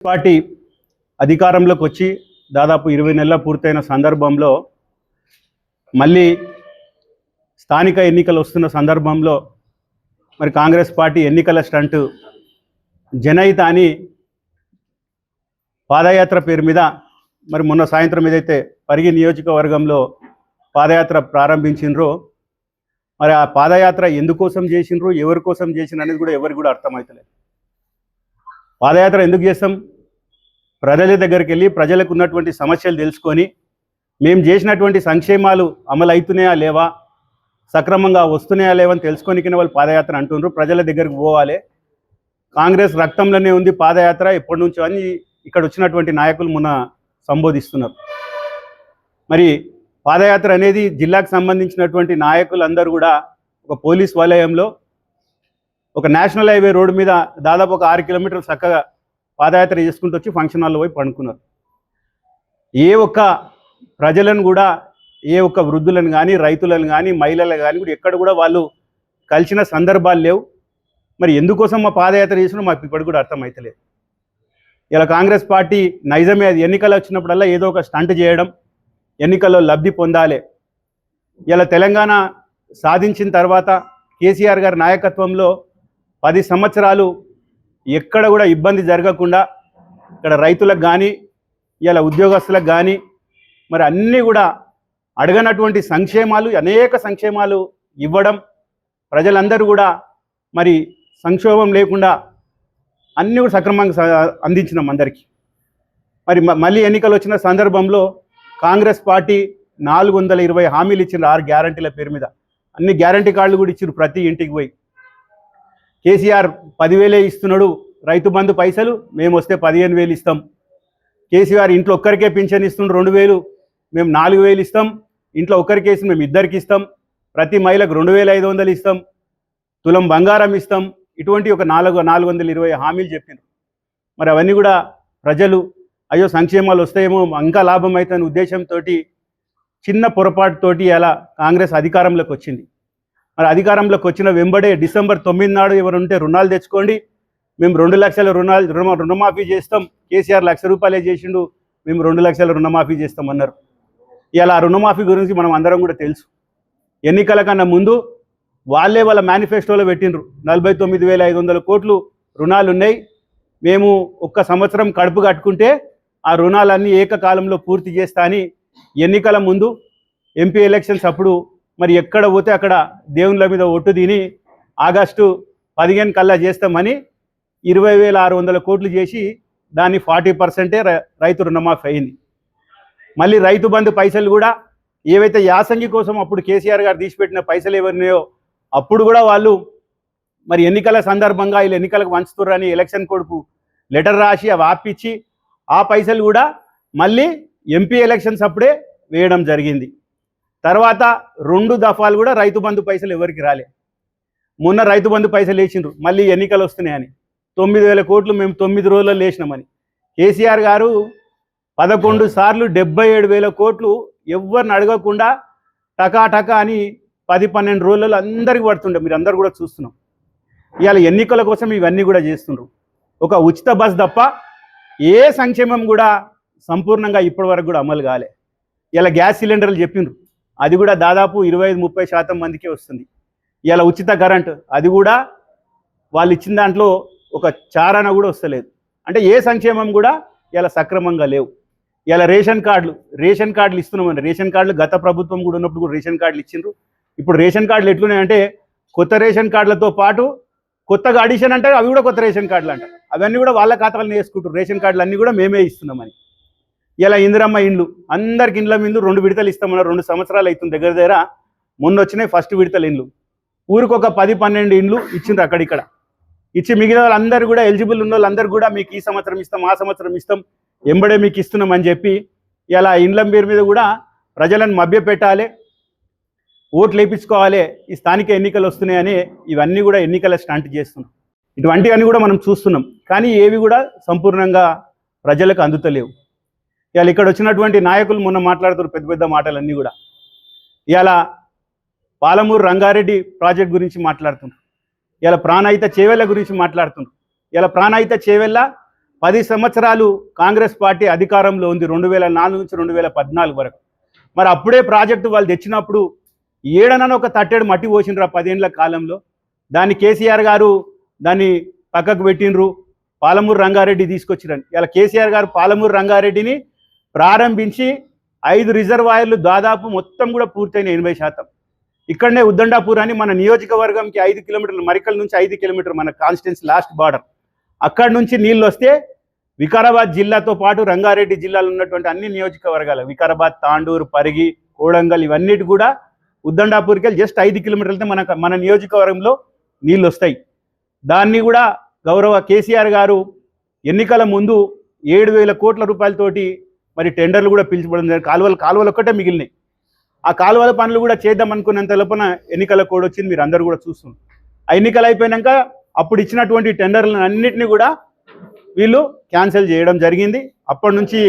Party అధికారంలోకి వచ్చి దాదాపు ఇరవై నెలల పూర్తయిన సందర్భంలో మళ్ళీ స్థానిక ఎన్నికలు వస్తున్న సందర్భంలో మరి కాంగ్రెస్ పార్టీ ఎన్నికల స్టంట్ జనహిత అని పాదయాత్ర పేరు మీద మరి మొన్న సాయంత్రం ఏదైతే పరిగి నియోజకవర్గంలో పాదయాత్ర ప్రారంభించిండ్రో మరి ఆ పాదయాత్ర ఎందుకోసం చేసిండ్రు ఎవరి కోసం చేసిన అనేది కూడా ఎవరికి కూడా అర్థమవుతలేదు పాదయాత్ర ఎందుకు చేస్తాం? ప్రజల దగ్గరికి వెళ్ళి ప్రజలకు ఉన్నటువంటి సమస్యలు తెలుసుకొని మేము చేసినటువంటి సంక్షేమాలు అమలు అవుతున్నాయా లేవా? సక్రమంగా వస్తున్నాయా లేవని తెలుసుకొని వాళ్ళు పాదయాత్ర అంటున్నారు ప్రజల దగ్గరికి పోవాలి. కాంగ్రెస్ రక్తంలోనే ఉంది పాదయాత్ర. ఎప్పటి నుంచో అని ఇక్కడ వచ్చినటువంటి నాయకులు మొన్న సంబోధిస్తున్నారు. మరి పాదయాత్ర అనేది జిల్లాకు సంబంధించినటువంటి నాయకులందరూ కూడా ఒక పోలీస్ వలయంలో ఒక నేషనల్ హైవే రోడ్డు మీద దాదాపు ఒక ఆరు కిలోమీటర్లు చక్కగా పాదయాత్ర చేసుకుంటూ వచ్చి ఫంక్షన్ హాల్లో పోయి పండుకున్నారు. ఏ ఒక్క ప్రజలను కూడా ఏ ఒక్క వృద్ధులను కానీ రైతులను కానీ మహిళలను కానీ కూడా ఎక్కడ కూడా వాళ్ళు కలిసిన సందర్భాలు లేవు. మరి ఎందుకోసం మా పాదయాత్ర చేసినా మాకు ఇప్పటికి కూడా అర్థమవుతలేదు ఇలా కాంగ్రెస్ పార్టీ నైజమే అది ఎన్నికలు వచ్చినప్పుడల్లా ఏదో ఒక స్టంట్ చేయడం ఎన్నికల్లో లబ్ధి పొందాలి. ఇలా తెలంగాణ సాధించిన తర్వాత కేసీఆర్ గారి నాయకత్వంలో పది సంవత్సరాలు ఎక్కడ కూడా ఇబ్బంది జరగకుండా ఇక్కడ రైతులకు కానీ ఇలా ఉద్యోగస్తులకు కానీ మరి అన్నీ కూడా అడగనటువంటి సంక్షేమాలు అనేక సంక్షేమాలు ఇవ్వడం ప్రజలందరూ కూడా మరి సంక్షోభం లేకుండా అన్నీ కూడా సక్రమంగా అందించినాం అందరికీ. మరి మళ్ళీ ఎన్నికలు వచ్చిన సందర్భంలో కాంగ్రెస్ పార్టీ నాలుగు వందల ఇరవై హామీలు ఇచ్చిన ఆరు గ్యారంటీల పేరు మీద. అన్ని గ్యారంటీ కార్డులు కూడా ఇచ్చారు ప్రతి ఇంటికి పోయి. కేసీఆర్ పదివేలే ఇస్తున్నాడు రైతు బంధు పైసలు మేము వస్తే పదిహేను వేలు ఇస్తాం. కేసీఆర్ ఇంట్లో ఒక్కరికే పింఛన్ ఇస్తుండ్రు రెండు వేలు. మేము నాలుగు వేలు ఇస్తాం. ఇంట్లో ఒక్కరికేసి మేము ఇద్దరికి ఇస్తాం. ప్రతి మహిళకు రెండు వేల ఐదు వందలు ఇస్తాం. తులం బంగారం ఇస్తాం. ఇటువంటి ఒక నాలుగు నాలుగు వందల ఇరవై హామీలు చెప్పినారు మరి అవన్నీ కూడా ప్రజలు అయ్యో సంక్షేమాలు వస్తాయేమో ఇంకా లాభం అవుతుందనే ఉద్దేశంతో చిన్న పొరపాటుతోటి అలా కాంగ్రెస్ అధికారంలోకి వచ్చింది. మరి అధికారంలోకి వచ్చిన వెంబడే డిసెంబర్ తొమ్మిది నాడు ఎవరు ఉంటే రుణాలు తెచ్చుకోండి. మేము రెండు లక్షల రుణాలు రుణ రుణమాఫీ చేస్తాం. కేసీఆర్ లక్ష రూపాయలే చేసిండు. మేము రెండు లక్షల రుణమాఫీ చేస్తాం అన్నారు. ఇలా రుణమాఫీ గురించి మనం అందరం కూడా తెలుసు. ఎన్నికల కన్నా ముందు వాళ్ళే వాళ్ళ మేనిఫెస్టోలో పెట్టిండ్రు. నలభై తొమ్మిది వేల ఐదు వందల కోట్లు రుణాలు ఉన్నాయి మేము ఒక్క సంవత్సరం కడుపు కట్టుకుంటే ఆ రుణాలన్నీ ఏకకాలంలో పూర్తి చేస్తా అని ఎన్నికల ముందు ఎంపీ ఎలక్షన్స్ అప్పుడు మరి ఎక్కడ పోతే అక్కడ దేవుళ్ళ మీద ఒట్టు తిని ఆగస్టు పదిహేను కల్లా చేస్తామని ఇరవై వేల ఆరు వందల కోట్లు చేసి దాన్ని ఫార్టీ పర్సెంటే రైతు రుణమాఫీ అయింది. మళ్ళీ రైతు బంధు పైసలు కూడా ఏవైతే యాసంగి కోసం అప్పుడు కేసీఆర్ గారు తీసిపెట్టిన పైసలు ఎవరినాయో అప్పుడు కూడా వాళ్ళు మరి ఎన్నికల సందర్భంగా వీళ్ళు ఎన్నికలకు వంచుతురని ఎలక్షన్ కొడుకు లెటర్ రాసి అవి ఆపిచ్చి ఆ పైసలు కూడా మళ్ళీ ఎంపీ ఎలక్షన్స్ అప్పుడే వేయడం జరిగింది. తర్వాత రెండు దఫాలు కూడా రైతు బంధు పైసలు ఎవరికి రాలే. మొన్న రైతు బంధు పైసలు వేసిండ్రు మళ్ళీ ఎన్నికలు వస్తున్నాయని. తొమ్మిది వేల కోట్లు మేము తొమ్మిది రోజుల్లో లేచినామని. కేసీఆర్ గారు పదకొండు సార్లు డెబ్బై ఏడు వేల కోట్లు ఎవరిని అడగకుండా టకా టకా అని పది పన్నెండు రోజులలో అందరికి పడుతుండే. మీరు అందరు కూడా చూస్తున్నాం. ఇవాళ ఎన్నికల కోసం ఇవన్నీ కూడా చేస్తుండ్రు. ఒక ఉచిత బస్ తప్ప ఏ సంక్షేమం కూడా సంపూర్ణంగా ఇప్పటి వరకు కూడా అమలు కాలే. ఇలా గ్యాస్ సిలిండర్లు చెప్పిండ్రు అది కూడా దాదాపు ఇరవై ఐదు ముప్పై శాతం మందికి వస్తుంది. ఇలా ఉచిత కరెంట్ అది కూడా వాళ్ళు ఇచ్చిన దాంట్లో ఒక చారణ కూడా వస్తలేదు. అంటే ఏ సంక్షేమం కూడా ఇలా సక్రమంగా లేవు. ఇలా రేషన్ కార్డులు రేషన్ కార్డులు ఇస్తున్నామండి. రేషన్ కార్డులు గత ప్రభుత్వం కూడా ఉన్నప్పుడు కూడా రేషన్ కార్డులు ఇచ్చిండ్రు. ఇప్పుడు రేషన్ కార్డులు ఎట్లున్నాయంటే కొత్త రేషన్ కార్డులతో పాటు కొత్తగా అడిషన్ అంటే అవి కూడా కొత్త రేషన్ కార్డులు అంట అవన్నీ కూడా వాళ్ళ ఖాతాలను వేసుకుంటారు రేషన్ కార్డులు అన్నీ కూడా మేమే ఇస్తున్నామని. ఇలా ఇందిరమ్మ ఇండ్లు అందరికి ఇండ్ల మీద రెండు విడతలు ఇస్తామన్నారు రెండు సంవత్సరాలు అవుతుంది దగ్గర దగ్గర. మొన్న వచ్చినాయి ఫస్ట్ విడతలు ఇండ్లు. ఊరికి ఒక పది పన్నెండు ఇండ్లు ఇచ్చిండ్రు అక్కడిక్కడ ఇచ్చి మిగిలిన వాళ్ళందరూ కూడా ఎలిజిబుల్ ఉన్న వాళ్ళందరూ కూడా మీకు ఈ సంవత్సరం ఇస్తాం ఆ సంవత్సరం ఇస్తాం ఎంబడే మీకు ఇస్తున్నాం అని చెప్పి ఇలా ఇండ్ల పేరు మీద కూడా ప్రజలను మభ్యపెట్టాలి ఓట్లు వేయించుకోవాలి ఈ స్థానిక ఎన్నికలు వస్తున్నాయని ఇవన్నీ కూడా ఎన్నికల స్టంట్ చేస్తున్నాం. ఇటువంటివన్నీ కూడా మనం చూస్తున్నాం. కానీ ఏవి కూడా సంపూర్ణంగా ప్రజలకు అందుతలేవు. ఇవాళ ఇక్కడ వచ్చినటువంటి నాయకులు మొన్న మాట్లాడుతున్నారు పెద్ద పెద్ద మాటలన్నీ కూడా. ఇవాళ పాలమూరు రంగారెడ్డి ప్రాజెక్ట్ గురించి మాట్లాడుతున్నారు. ఇలా ప్రాణాయిత చేవెళ్ళ గురించి మాట్లాడుతున్నారు. ఇలా ప్రాణాయిత చేవెళ్ళ పది సంవత్సరాలు కాంగ్రెస్ పార్టీ అధికారంలో ఉంది రెండు వేల నాలుగు నుంచి రెండు వేల పద్నాలుగు వరకు. మరి అప్పుడే ప్రాజెక్టు వాళ్ళు తెచ్చినప్పుడు ఏడనని ఒక తట్టెడు మట్టి పోసిండ్రు ఆ పదేళ్ళ కాలంలో. దాన్ని కేసీఆర్ గారు దాన్ని పక్కకు పెట్టిండ్రు. పాలమూరు రంగారెడ్డి తీసుకొచ్చిరని. ఇలా కేసీఆర్ గారు పాలమూరు రంగారెడ్డిని ప్రారంభించి ఐదు రిజర్వాయర్లు దాదాపు మొత్తం కూడా పూర్తయిన ఎనభై శాతం. ఇక్కడనే ఉద్దండాపూర్ అని మన నియోజకవర్గంకి ఐదు కిలోమీటర్లు మరికల్ నుంచి ఐదు కిలోమీటర్ మన కాన్స్టిట్యున్సీ లాస్ట్ బార్డర్. అక్కడ నుంచి నీళ్ళు వస్తే వికారాబాద్ జిల్లాతో పాటు రంగారెడ్డి జిల్లాలో ఉన్నటువంటి అన్ని నియోజకవర్గాలు వికారాబాద్ తాండూరు పరిగి కోడంగల్ ఇవన్నిటి కూడా ఉద్దండాపూర్కి వెళ్ళి జస్ట్ ఐదు కిలోమీటర్లతో మన మన నియోజకవర్గంలో నీళ్ళు వస్తాయి. దాన్ని కూడా గౌరవ కేసీఆర్ గారు ఎన్నికల ముందు ఏడు వేల కోట్ల రూపాయలతోటి మరి టెండర్లు కూడా పిలిచిపోవడం జరిగింది. కాలువలు కాలువలు ఒక్కటే మిగిలినాయి. ఆ కాలువల పనులు కూడా చేద్దాం అనుకున్నంత లోపల ఎన్నికల కోడ్ వచ్చింది మీరు అందరూ కూడా చూస్తున్నారు. ఆ ఎన్నికలు అయిపోయినాక అప్పుడు ఇచ్చినటువంటి టెండర్లను అన్నింటినీ కూడా వీళ్ళు క్యాన్సిల్ చేయడం జరిగింది. అప్పటి నుంచి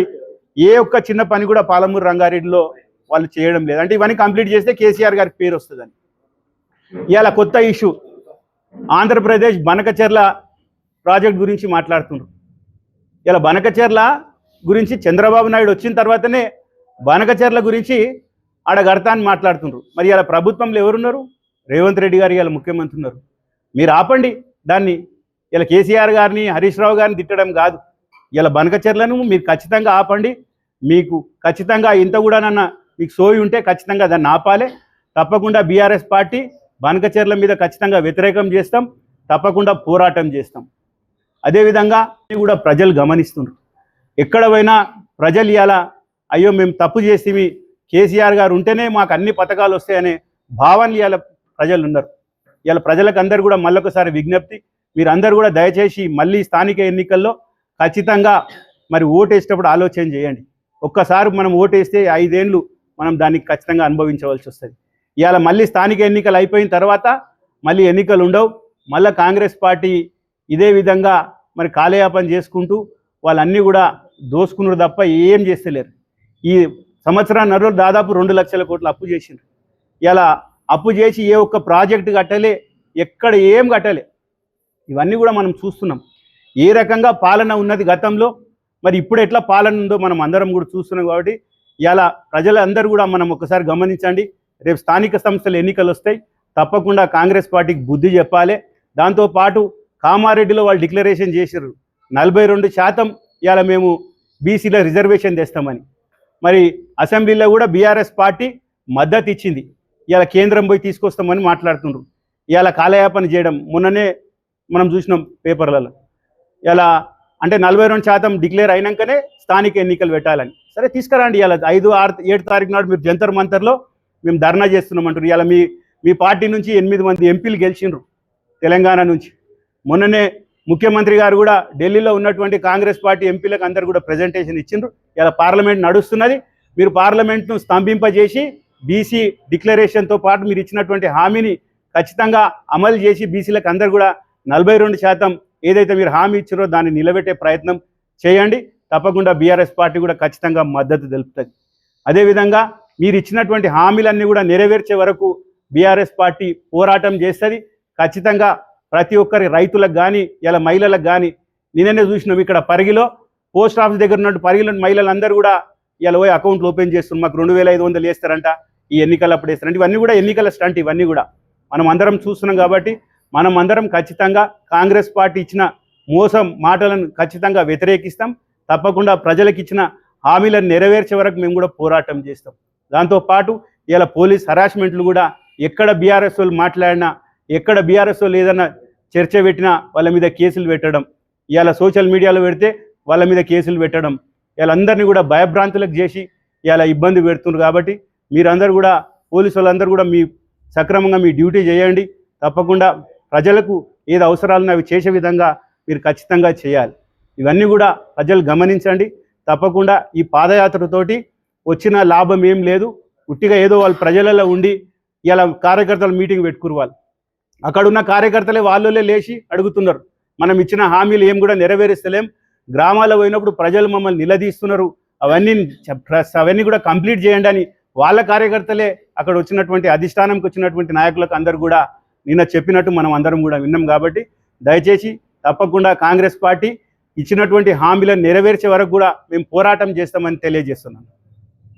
ఏ ఒక్క చిన్న పని కూడా పాలమూరు రంగారెడ్డిలో వాళ్ళు చేయడం లేదు. అంటే ఇవన్నీ కంప్లీట్ చేస్తే కేసీఆర్ గారికి పేరు వస్తుందని. ఇవాళ కొత్త ఇష్యూ. ఆంధ్రప్రదేశ్ బనకచెర్ల ప్రాజెక్ట్ గురించి మాట్లాడుతున్నారు. ఇలా బనకచెర్ల గురించి చంద్రబాబు నాయుడు వచ్చిన తర్వాతనే బనకచెర్ల గురించి ఆడ గడతా అని మాట్లాడుతున్నారు మరి ఇలా ప్రభుత్వంలో ఎవరున్నారు? రేవంత్ రెడ్డి గారు ఇలా ముఖ్యమంత్రి ఉన్నారు. మీరు ఆపండి. దాన్ని ఇలా కేసీఆర్ గారిని హరీష్ రావు గారిని తిట్టడం కాదు. ఇలా బనకచర్లను మీరు ఖచ్చితంగా ఆపండి. మీకు ఖచ్చితంగా ఇంత కూడా నన్న మీకు సోయి ఉంటే ఖచ్చితంగా దాన్ని ఆపాలి. తప్పకుండా బీఆర్ఎస్ పార్టీ బనకచర్ల మీద ఖచ్చితంగా వ్యతిరేకం చేస్తాం. తప్పకుండా పోరాటం చేస్తాం. అదేవిధంగా కూడా ప్రజలు గమనిస్తున్నారు ఎక్కడ పోయినా ప్రజలు ఇవాళ అయ్యో మేము తప్పు చేసి కేసీఆర్ గారు ఉంటేనే మాకు అన్ని పథకాలు వస్తాయనే భావన ఇవాళ ప్రజలు ఉన్నారు. ఇవాళ ప్రజలకు అందరు కూడా మళ్ళొకసారి విజ్ఞప్తి మీరు అందరు కూడా దయచేసి మళ్ళీ స్థానిక ఎన్నికల్లో ఖచ్చితంగా మరి ఓటేసేటప్పుడు ఆలోచన చేయండి. ఒక్కసారి మనం ఓటేస్తే ఐదేళ్ళు మనం దానికి ఖచ్చితంగా అనుభవించవలసి వస్తుంది. ఇవాళ మళ్ళీ స్థానిక ఎన్నికలు అయిపోయిన తర్వాత మళ్ళీ ఎన్నికలు ఉండవు. మళ్ళీ కాంగ్రెస్ పార్టీ ఇదే విధంగా మరి కాలయాపన చేసుకుంటూ వాళ్ళన్నీ కూడా దోసుకున్నారు తప్ప ఏం చేస్తలేరు. ఈ సంవత్సరాన్నరలో దాదాపు రెండు లక్షల కోట్లు అప్పు చేసిండ్రు. ఇలా అప్పు చేసి ఏ ఒక్క ప్రాజెక్టు కట్టలే ఎక్కడ ఏం కట్టలే. ఇవన్నీ కూడా మనం చూస్తున్నాం. ఏ రకంగా పాలన ఉన్నది గతంలో మరి ఇప్పుడు ఎట్లా పాలన ఉందో మనం అందరం కూడా చూస్తున్నాం కాబట్టి ఇలా ప్రజలందరూ కూడా మనం ఒకసారి గమనించండి. రేపు స్థానిక సంస్థలు ఎన్నికలు వస్తాయి. తప్పకుండా కాంగ్రెస్ పార్టీకి బుద్ధి చెప్పాలి. దాంతోపాటు కామారెడ్డిలో వాళ్ళు డిక్లరేషన్ చేశారు నలభై రెండు శాతం ఇవాళ మేము బీసీలో రిజర్వేషన్ తెస్తామని. మరి అసెంబ్లీలో కూడా బీఆర్ఎస్ పార్టీ మద్దతు ఇచ్చింది. ఇవాళ కేంద్రం పోయి తీసుకొస్తామని మాట్లాడుతుండ్రు. ఇవాళ కాలయాపన చేయడం మొన్ననే మనం చూసినాం పేపర్లలో. ఇలా అంటే నలభై రెండు శాతం డిక్లేర్ అయినాకనే స్థానిక ఎన్నికలు పెట్టాలని. సరే తీసుకురండి ఇవాళ ఐదు ఆరు ఏడు తారీఖు నాడు మీరు జంతర్ మంతర్లో మేము ధర్నా చేస్తున్నామంటారు ఇవాళ మీ మీ పార్టీ నుంచి ఎనిమిది మంది ఎంపీలు గెలిచిండ్రు తెలంగాణ నుంచి. మొన్ననే ముఖ్యమంత్రి గారు కూడా ఢిల్లీలో ఉన్నటువంటి కాంగ్రెస్ పార్టీ ఎంపీలకు అందరు కూడా ప్రజెంటేషన్ ఇచ్చిండ్రు. ఇలా పార్లమెంట్ నడుస్తున్నది. మీరు పార్లమెంట్ను స్తంభింపజేసి బీసీ డిక్లరేషన్తో పాటు మీరు ఇచ్చినటువంటి హామీని ఖచ్చితంగా అమలు చేసి బీసీలకు అందరు కూడా నలభై రెండు శాతం ఏదైతే మీరు హామీ ఇచ్చారో దాన్ని నిలబెట్టే ప్రయత్నం చేయండి. తప్పకుండా బీఆర్ఎస్ పార్టీ కూడా ఖచ్చితంగా మద్దతు తెలుపుతుంది. అదేవిధంగా మీరు ఇచ్చినటువంటి హామీలన్నీ కూడా నెరవేర్చే వరకు బీఆర్ఎస్ పార్టీ పోరాటం చేస్తుంది. ఖచ్చితంగా ప్రతి ఒక్కరి రైతులకు కానీ ఇలా మహిళలకు కానీ నేననే చూసినాం ఇక్కడ పరిగిలో పోస్ట్ ఆఫీస్ దగ్గర ఉన్నట్టు పరిగిలో మహిళలందరూ కూడా ఇలా పోయి అకౌంట్లు ఓపెన్ చేస్తున్నారు. మాకు రెండు వేల ఐదు వందలు వేస్తారంట ఈ ఎన్నికలు అప్పుడు వేస్తారంట. ఇవన్నీ కూడా ఎన్నికల స్టంట్ ఇవన్నీ కూడా. మనం అందరం చూస్తున్నాం కాబట్టి మనం అందరం ఖచ్చితంగా కాంగ్రెస్ పార్టీ ఇచ్చిన మోసం మాటలను ఖచ్చితంగా వ్యతిరేకిస్తాం. తప్పకుండా ప్రజలకు ఇచ్చిన హామీలను నెరవేర్చే వరకు మేము కూడా పోరాటం చేస్తాం. దాంతోపాటు ఇలా పోలీస్ హరాస్మెంట్లు కూడా ఎక్కడ బీఆర్ఎస్ వాళ్ళు మాట్లాడినా ఎక్కడ బీఆర్ఎస్ వాళ్ళు ఏదైనా చర్చ పెట్టినా వాళ్ళ మీద కేసులు పెట్టడం ఇవాళ సోషల్ మీడియాలో పెడితే వాళ్ళ మీద కేసులు పెట్టడం వీళ్ళందరినీ కూడా భయభ్రాంతులకు చేసి ఇలా ఇబ్బంది పెడుతున్నారు కాబట్టి మీరందరూ కూడా పోలీసు వాళ్ళందరూ కూడా మీ సక్రమంగా మీ డ్యూటీ చేయండి. తప్పకుండా ప్రజలకు ఏది అవసరాలను అవి చేసే విధంగా మీరు ఖచ్చితంగా చేయాలి. ఇవన్నీ కూడా ప్రజలు గమనించండి. తప్పకుండా ఈ పాదయాత్రతోటి వచ్చిన లాభం ఏం లేదు. ఉట్టిగా ఏదో వాళ్ళు ప్రజలలో ఉండి ఇలా కార్యకర్తలు మీటింగ్ పెట్టుకురు వాళ్ళు. అక్కడున్న కార్యకర్తలే వాళ్ళే లేచి అడుగుతున్నారు. మనం ఇచ్చిన హామీలు ఏం కూడా నెరవేరుస్తలేం. గ్రామాల్లో పోయినప్పుడు ప్రజలు మమ్మల్ని నిలదీస్తున్నారు. అవన్నీ అవన్నీ కూడా కంప్లీట్ చేయండి అని వాళ్ళ కార్యకర్తలే అక్కడ వచ్చినటువంటి అధిష్టానంకి వచ్చినటువంటి నాయకులకు అందరు కూడా నిన్న చెప్పినట్టు మనం అందరం కూడా విన్నాం కాబట్టి దయచేసి తప్పకుండా కాంగ్రెస్ పార్టీ ఇచ్చినటువంటి హామీలను నెరవేర్చే వరకు కూడా మేము పోరాటం చేస్తామని తెలియజేస్తున్నాను.